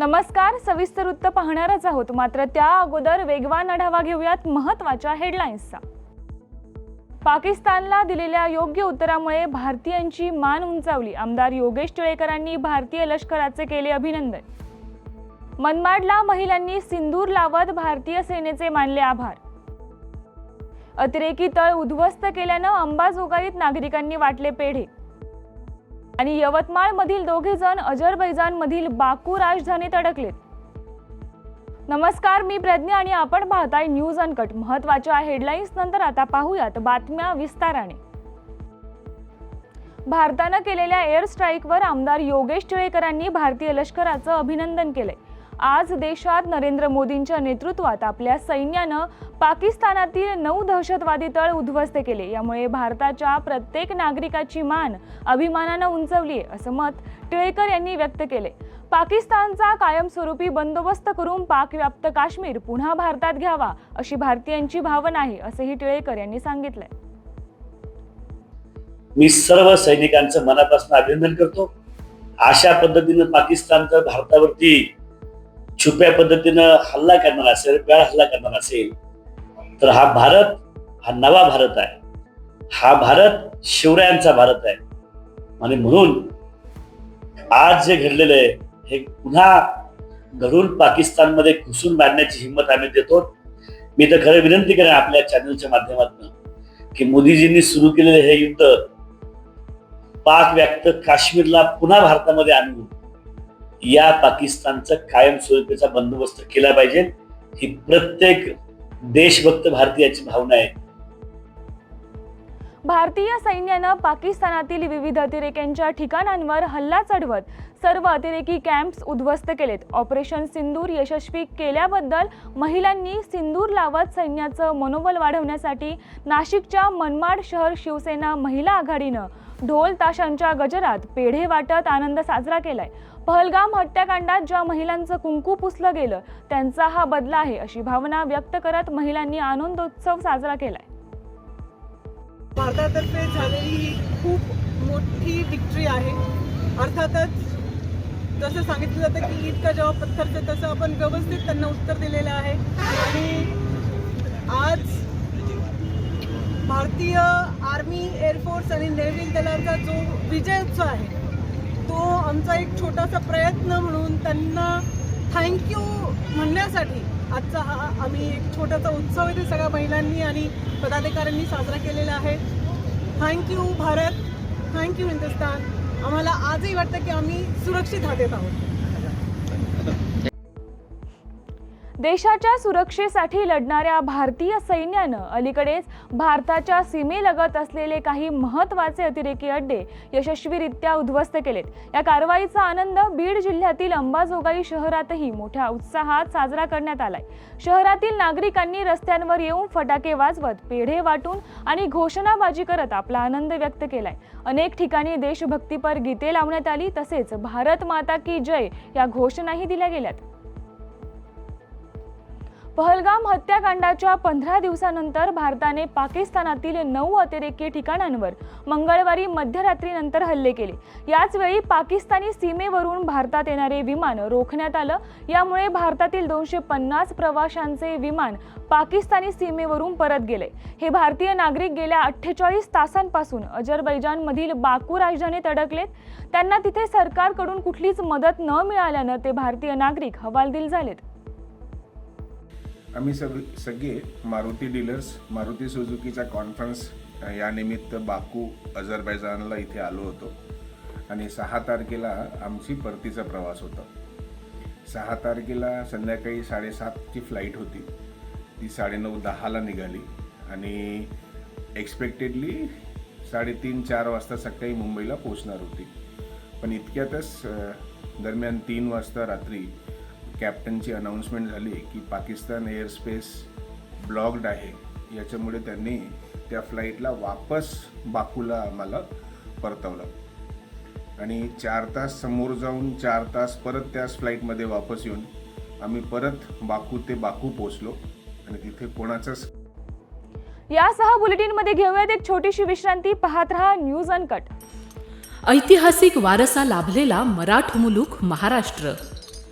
नमस्कार सविस्तर वृत्त पाहणारच आहोत. मात्र त्या अगोदर वेगवान आढावा घेऊयात महत्त्वाच्या हेडलाईन्सचा. पाकिस्तानला दिलेल्या योग्य उत्तरामुळे भारतीयांची मान उंचावली. आमदार योगेश टिळेकरांनी भारतीय लष्कराचे केले अभिनंदन. मनमाडला महिलांनी सिंदूर लावत भारतीय सेनेचे मानले आभार. अतिरेकी तळ उद्ध्वस्त केल्यानं अंबाजोगाईत नागरिकांनी वाटले पेढे. आणि यवतमाळ मधील दोघे जण अजरबैजान मधील बाकू राजधानीत अडकलेत नमस्कार मी प्रज्ञा आणि आपण पाहताय न्यूज अनकट. महत्त्वाच्या हेडलाईन्स नंतर आता पाहूयात बातम्या विस्ताराने. भारतानं केलेल्या एअर स्ट्राईकवर आमदार योगेश टिळेकरांनी भारतीय लष्कराचं अभिनंदन केलंय. आज देशात नरेंद्र मोदींच्या नेतृत्वात आपल्या सैन्यानं पाकिस्तानातील नऊ दहशतवादी तळ उद्ध्वस्त केले. यामुळे भारताच्या प्रत्येक नागरिकाची मान अभिमानानं उंचवली आहे असं मत टिळेकर यांनी व्यक्त केले. पाकिस्तानचा कायमस्वरूपी बंदोबस्त करून पाकव्याप्त काश्मीर पुन्हा भारतात घ्यावा अशी भारतीयांची भावना आहे असंही टिळेकर यांनी सांगितलंय. मी सर्व सैनिकांचं मनापासून अभिनंदन करतो. अशा पद्धतीनं पाकिस्तानचं भारतावरती छुप्या पद्धतीनं हल्ला करणार असेल वेळ हल्ला करणार असेल तर हा भारत हा नवा भारत आहे. हा भारत शिवरायांचा भारत आहे. आणि म्हणून आज जे घडलेलं आहे हे पुन्हा घडून पाकिस्तानमध्ये घुसून मारण्याची हिंमत आम्ही देतो. मी तर खरं विनंती करेन आपल्या चॅनलच्या माध्यमातून की मोदीजींनी सुरू केलेलं हे युद्ध पाक व्याप्त काश्मीरला पुन्हा भारतामध्ये आणून या पाकिस्तानचा कायमस्वरूपीचा बंदोबस्त केला पाहिजे. ही प्रत्येक देशभक्त भारतीयाची भावना आहे. भारतीय सैन्यानं पाकिस्तानातील विविध अतिरेक्यांच्या ठिकाणांवर हल्ला चढवत सर्व अतिरेकी कॅम्प्स उद्ध्वस्त केलेत. ऑपरेशन सिंदूर यशस्वी केल्याबद्दल महिलांनी सिंदूर लावत सैन्याचं मनोबल वाढवण्यासाठी नाशिकच्या मनमाड शहर शिवसेना महिला आघाडीनं ढोल ताशांच्या गजरात पेढे वाटत आनंद साजरा केलाय. पहलगाम हत्याकांडात ज्या महिलांचं कुंकू पुसलं गेलं त्यांचा हा बदला आहे अशी भावना व्यक्त करत महिलांनी आनंदोत्सव साजरा केलाय. भारतातर्फे झालेली ही खूप मोठी विक्ट्री आहे. अर्थातच जसं सांगितलं जातं की इतका जेव्हा जवाब पत्थर तसं आपण व्यवस्थित त्यांना उत्तर दिलेलं आहे. आणि आज भारतीय आर्मी एअरफोर्स आणि नेव्ही दलाचा जो विजय उत्सव आहे तो आमचा एक छोटासा प्रयत्न म्हणून त्यांना थँक्यू म्हणण्यासाठी आजचा हा आम्ही एक छोटासा उत्सव इथे सगळ्या महिलांनी आणि पदाधिकाऱ्यांनी साजरा केलेला आहे. Thank you Bharat. Thank you Hindustan. आम्हाला आजही वाटतं की आम्ही सुरक्षित हातेत आहोत. देशाच्या सुरक्षेसाठी लढणाऱ्या भारतीय सैन्यानं अलीकडेच भारताच्या सीमेलगत असलेले काही महत्त्वाचे अतिरेकी अड्डे यशस्वीरित्या उद्ध्वस्त केलेत. या कारवाईचा आनंद बीड जिल्ह्यातील अंबाजोगाई शहरातही मोठ्या उत्साहात साजरा करण्यात आलाय. शहरातील नागरिकांनी रस्त्यांवर येऊन फटाके वाजवत पेढे वाटून आणि घोषणाबाजी करत आपला आनंद व्यक्त केलाय. अनेक ठिकाणी देशभक्तीपर गीते लावण्यात आली तसेच भारत माता की जय या घोषणाही दिल्या गेल्यात. पहलगाम हत्याकांडाच्या पंधरा दिवसानंतर भारताने पाकिस्तानातील नऊ अतिरेकी ठिकाणांवर मंगळवारी मध्यरात्रीनंतर हल्ले केले. याच वेळी पाकिस्तानी सीमेवरून भारतात येणारे विमान रोखण्यात आलं. यामुळे भारतातील दोनशे पन्नास प्रवाशांचे विमान पाकिस्तानी सीमेवरून परत गेले. हे भारतीय नागरिक गेल्या अठ्ठेचाळीस तासांपासून अजरबैजानमधील बाकू राजधानीत अडकलेत त्यांना तिथे सरकारकडून कुठलीच मदत न मिळाल्यानं ते भारतीय नागरिक हवालदिल झालेत. आम्ही सग सगळे मारुती डीलर्स मारुती सुझुकीचा कॉन्फरन्स यानिमित्त बाकू अझरबैजानला इथे आलो होतो. आणि सहा तारखेला आमची परतीचा प्रवास होता. सहा तारखेला संध्याकाळी साडेसातची फ्लाईट होती. ती साडेनऊ दहाला निघाली. आणि एक्सपेक्टेडली साडेतीन चार वाजता सकाळी मुंबईला पोचणार होती. पण इतक्यातच दरम्यान तीन वाजता रात्री कॅप्टनची अनाऊन्समेंट झाली की पाकिस्तान एअरस्पेस ब्लॉक्ड आहे. याच्यामुळे त्यांनी त्या फ्लाईटला वापस बाकूला आम्हाला परतवलं. आणि चार तास समोर जाऊन चार तास परत त्याच फ्लाईटमध्ये वापस येऊन आम्ही परत बाकू ते बाकू पोचलो आणि तिथे कोणाचाच यासह बुलेटिनमध्ये घेऊयात एक छोटीशी विश्रांती. पाहत रहा न्यूज अनकट ऐतिहासिक वारसा लाभलेला मराठ मुलूक महाराष्ट्र.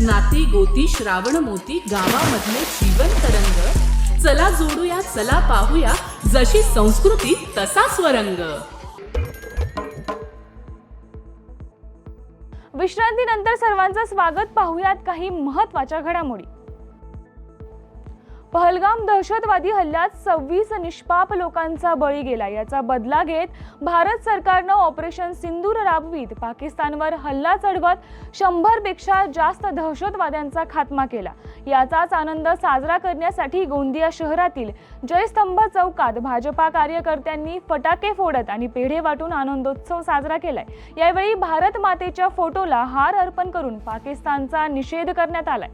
नाती गोती श्रावण मोती गावामधले जीवन तरंग. चला जोडूया चला पाहूया जशी संस्कृती तसा स्वरंग. विश्रांतीनंतर सर्वांचं स्वागत पाहूयात काही महत्त्वाच्या घडामोडी. पहलगाम दहशतवादी हल्ल्यात सव्वीस निष्पाप लोकांचा बळी गेला. याचा बदला घेत भारत सरकारनं ऑपरेशन सिंदूर राबवीत. पाकिस्तानवर हल्ला चढवत शंभरपेक्षा जास्त दहशतवाद्यांचा खात्मा केला. याचाच आनंद साजरा करण्यासाठी गोंदिया शहरातील जयस्तंभ चौकात भाजपा कार्यकर्त्यांनी फटाके फोडत आणि पेढे वाटून आनंदोत्सव साजरा केलाय. यावेळी भारत मातेच्या फोटोला हार अर्पण करून पाकिस्तानचा निषेध करण्यात आलाय.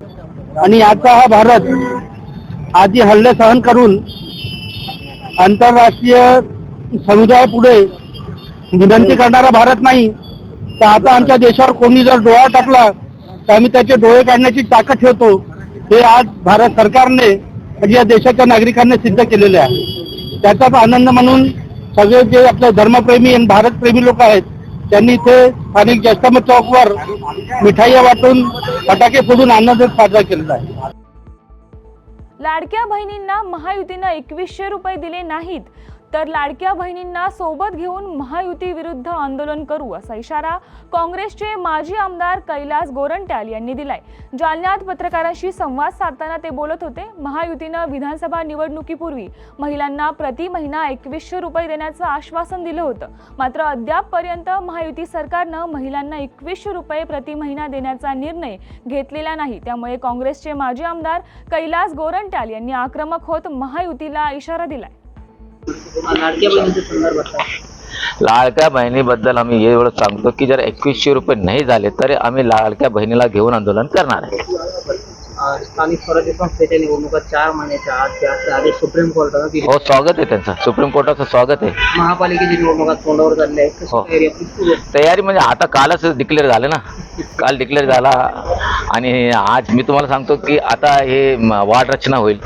आणि आता हा भारत आधी हल्ले सहन करून आंतरराष्ट्रीय समुदायापुढे विनंती करणारा भारत नाही तर आता आमच्या देशावर कोणी जर डोळा टाकला तर आम्ही त्याचे डोळे काढण्याची ताकद ठेवतो. हे आज भारत सरकारने म्हणजे या देशाच्या नागरिकांनी सिद्ध केलेले आहे. त्याचाच आनंद म्हणून सगळे जे आपले धर्मप्रेमी आणि भारतप्रेमी लोक आहेत त्यांनी इथे स्थानिक जयस्तंभ चौकवर मिठाई वाटून फटाके फोडून आनंद साजरा केलेला आहे. लाडक्या बहिणींना महायुतीनं एकवीसशे रुपये दिले नाहीत. तर लाडक्या बहिणींना सोबत घेऊन महायुती विरुद्ध आंदोलन करू असा इशारा काँग्रेसचे माजी आमदार कैलास गोरंट्याल यांनी दिलाय. जालन्यात पत्रकारांशी संवाद साधताना ते बोलत होते महायुतीनं विधानसभा निवडणुकीपूर्वी महिलांना प्रति महिना एकवीसशे रुपये देण्याचं आश्वासन दिलं होतं. मात्र अद्यापपर्यंत महायुती सरकारनं महिलांना एकवीसशे रुपये प्रति महिना देण्याचा निर्णय घेतलेला नाही. त्यामुळे काँग्रेसचे माजी आमदार कैलास गोरंट्याल यांनी आक्रमक होत महायुतीला इशारा दिलाय. लाडक्या बहिणीच्या संदर्भात लाडक्या बहिणीबद्दल आम्ही एवढं सांगतो की जर एकवीसशे रुपये नाही झाले तरी आम्ही लाडक्या बहिणीला घेऊन आंदोलन करणार आहे. अं, स्थानिक स्वराज्य संस्थेच्या निवडणुका चार महिन्याच्या आत त्या असे आदेश सुप्रीम कोर्टानं दिले. हो स्वागत आहे त्यांचं. सुप्रीम कोर्टाचं स्वागत आहे. महापालिकेची निवडणुका तोंडावर कशी हो. तयारी आपली सुरू आहे? तयारी म्हणजे आता कालच डिक्लेअर झालं ना. काल डिक्लेअर झाला. आणि आज मी तुम्हाला सांगतो की आता हे म, वाढ रचना होईल.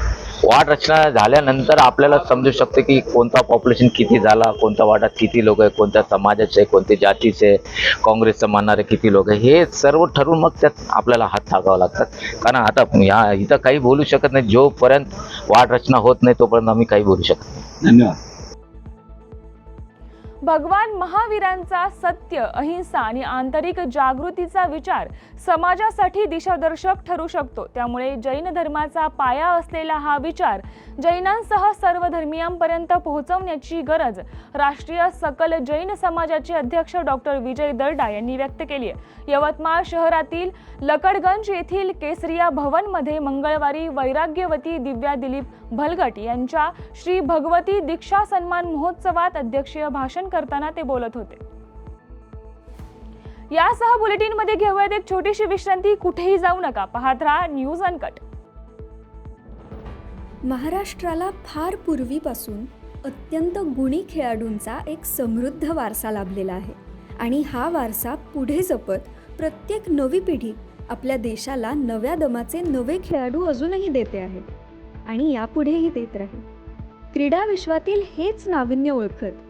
वाढ रचना झाल्यानंतर आपल्याला समजू शकते की कोणता पॉप्युलेशन किती झाला कोणत्या वार्डात किती लोक आहे कोणत्या समाजाचे कोणत्या जातीचे काँग्रेसचं मानणारे किती लोक आहे हे सर्व ठरवून मग त्यात आपल्याला हात थाकावा लागतात. कारण आता या इथं काही बोलू शकत नाही जोपर्यंत वाढ रचना होत नाही तोपर्यंत आम्ही काही बोलू शकत नाही. धन्यवाद. भगवान महावीरांचा सत्य अहिंसा आणि आंतरिक जागृतीचा विचार समाजासाठी दिशादर्शक ठरू शकतो. त्यामुळे जैन धर्माचा पाया असलेला हा विचार जैनांसह सर्व धर्मियांपर्यंत पोहोचवण्याची गरज राष्ट्रीय सकल जैन समाजाचे अध्यक्ष डॉक्टर विजय दर्डा यांनी व्यक्त केली आहे. यवतमाळ शहरातील लकडगंज येथील केसरिया भवनमध्ये मंगळवारी वैराग्यवती दिव्या दिलीप भलगट यांच्या श्री भगवती दीक्षा सन्मान महोत्सवात अध्यक्षीय भाषण करताना ते बोलत होते. यासह बुलेटिनमध्ये घेऊयात एक छोटीशी विश्रांती कुठेही जाऊ नका. पाहत राहा न्यूज अनकट. महाराष्ट्राला फार पूर्वीपासून अत्यंत गुणी खेळाडूंचा एक समृद्ध वारसा लाभलेला आहे. आणि हा वारसा पुढे जपत प्रत्येक नवी पिढी आपल्या देशाला नव्या दमाचे नवे खेळाडू अजूनही देते आहे. आणि यापुढेही देत राहील. क्रीडा विश्वातील हेच नाविन्य ओळखत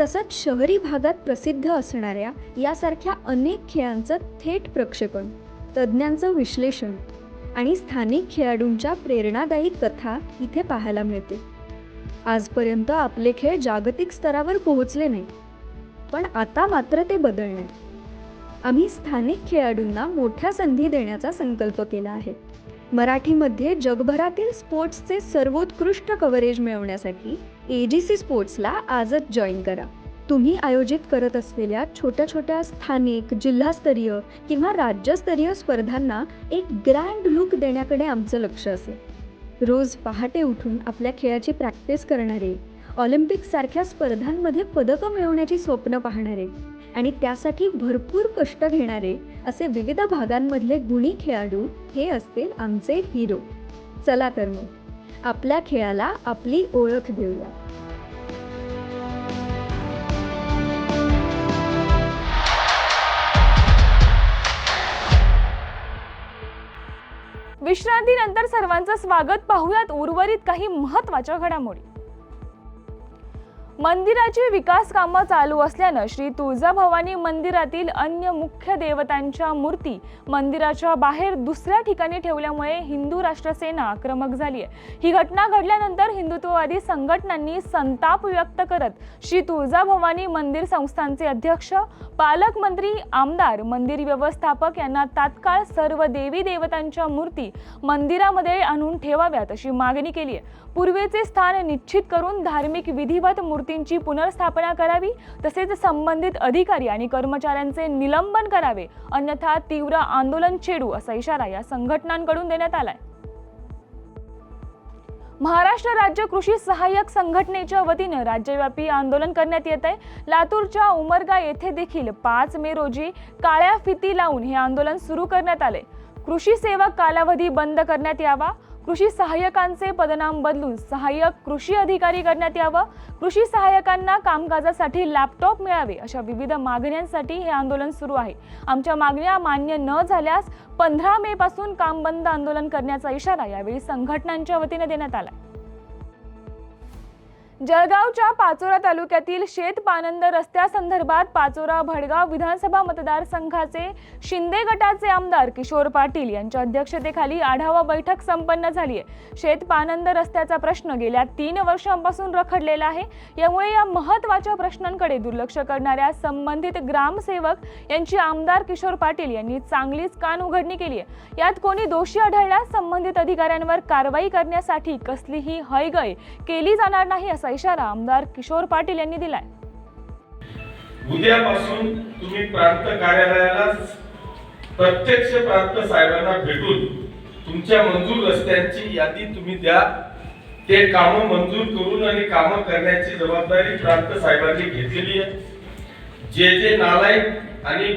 तसंच शहरी भागात प्रसिद्ध असणाऱ्या यासारख्या अनेक खेळांचं थेट प्रक्षेपण तज्ज्ञांचं विश्लेषण आणि स्थानिक खेळाडूंच्या प्रेरणादायी कथा इथे पाहायला मिळते. आजपर्यंत आपले खेळ जागतिक स्तरावर पोहोचले नाही पण आता मात्र ते बदलणे आम्ही स्थानिक खेळाडूंना मोठ्या संधी देण्याचा संकल्प केला आहे. मराठीमध्ये जगभरातील स्पोर्ट्सचे सर्वोत्कृष्ट कव्हरेज मिळवण्यासाठी ए जी सी स्पोर्ट्सला आजच जॉईन करा. तुम्ही आयोजित करत असलेल्या छोट्या छोट्या स्थानिक जिल्हास्तरीय किंवा राज्यस्तरीय स्पर्धांना एक ग्रँड लुक देण्याकडे आमचं लक्ष असेल. रोज पहाटे उठून आपल्या खेळाची प्रॅक्टिस करणारे ऑलिम्पिकसारख्या स्पर्धांमध्ये पदकं मिळवण्याची स्वप्न पाहणारे आणि त्यासाठी भरपूर कष्ट घेणारे असे विविध भागांमधले गुणी खेळाडू हे असतील आमचे हिरो चला तर मग. आपल्या खेळाला आपली ओळख देऊया. विश्रांतीनंतर सर्वांचं स्वागत पाहूयात उर्वरित काही महत्त्वाच्या घडामोडी. मंदिराची विकास कामं चालू असल्यानं श्री तुळजाभवानी मंदिरातील अन्य मुख्य देवतांच्या मूर्ती मंदिराच्या बाहेर दुसऱ्या ठिकाणी ठेवल्यामुळे हिंदू राष्ट्रसेना आक्रमक झाली आहे. ही घटना घडल्यानंतर हिंदुत्ववादी संघटनांनी संताप व्यक्त करत श्री तुळजाभवानी मंदिर संस्थांचे अध्यक्ष पालकमंत्री आमदार मंदिर व्यवस्थापक यांना तात्काळ सर्व देवी देवतांच्या मूर्ती मंदिरामध्ये आणून ठेवाव्यात अशी मागणी केली आहे. पूर्वीचे स्थान निश्चित करून धार्मिक विधिवत मूर्ती मूर्तींची पुनर्स्थापना करावी तसेच संबंधित अधिकारी आणि कर्मचाऱ्यांचे निलंबन करावे अन्यथा तीव्र आंदोलन छेडू असा इशारा या संघटनांकडून देण्यात आलाय. महाराष्ट्र राज्य कृषी सहाय्यक संघटनेच्या वतीनं राज्यव्यापी आंदोलन करण्यात येत आहे. लातूरच्या उमरगा येथे देखील पाच मे रोजी काळ्या फिती लावून हे आंदोलन सुरू करण्यात आले कृषी सेवा कालावधी बंद करण्यात यावा कृषी सहाय्यकांचे पदनाम बदलून सहाय्यक कृषी अधिकारी करण्यात यावं. कृषी सहाय्यकांना कामकाजासाठी लॅपटॉप मिळावे अशा विविध मागण्यांसाठी हे आंदोलन सुरू आहे. आमच्या मागण्या मान्य न झाल्यास पंधरा मे पासून काम बंद आंदोलन करण्याचा इशारा यावेळी संघटनांच्या वतीने देण्यात आला. जळगावच्या पाचोरा तालुक्यातील शेत पानंद रस्त्यासंदर्भात पाचोरा भडगाव विधानसभा मतदारसंघाचे शिंदे गटाचे आमदार किशोर पाटील यांच्या अध्यक्षतेखाली आढावा बैठक संपन्न झाली आहे. शेत पानंद रस्त्याचा प्रश्न गेल्या तीन वर्षांपासून रखडलेला आहे. यामुळे या महत्त्वाच्या प्रश्नांकडे दुर्लक्ष करणाऱ्या संबंधित ग्रामसेवक यांची आमदार किशोर पाटील यांनी चांगलीच कान उघडणी केली आहे. यात कोणी दोषी आढळल्यास संबंधित अधिकाऱ्यांवर कारवाई करण्यासाठी कसलीही हयगय केली जाणार नाही असा इशारा आमदार किशोर पाटील यांनी दिलाय. उद्यापासून तुम्ही प्रांत कार्यालयाला प्रत्यक्ष प्रांत साहेबांना भेटून तुमच्या मंजूर रस्त्यांची यादी तुम्ही द्या. ते काम मंजूर करून आणि काम करण्याची जबाबदारी प्रांत साहेबांनी घेतलेली आहे. जे जे नालायक आणि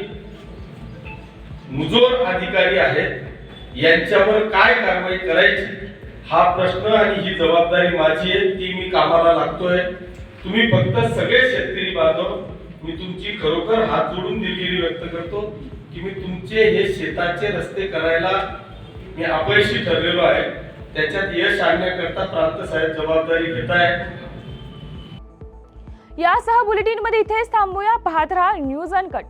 मुजोर अधिकारी आहेत यांच्यावर काय कारवाई करायची? हा प्रश्न आणि ही जबाबदारी माझी आहे ती मी कामाला लागतोय. तुम्ही फक्त सगळे शेतकरी बांधव मी तुमची खरोखर हात जोडून दिलगिरी व्यक्त करतो की मी तुमचे हे शेताचे रस्ते करायला मी अपयशी ठरलेलो आहे. त्याच्यात यश आणण्याकरता प्रांत साहेब जबाबदारी घेत आहे यासह बुलेटिनमध्ये इथेच थांबूया. पाहत राहा न्यूज अनकट.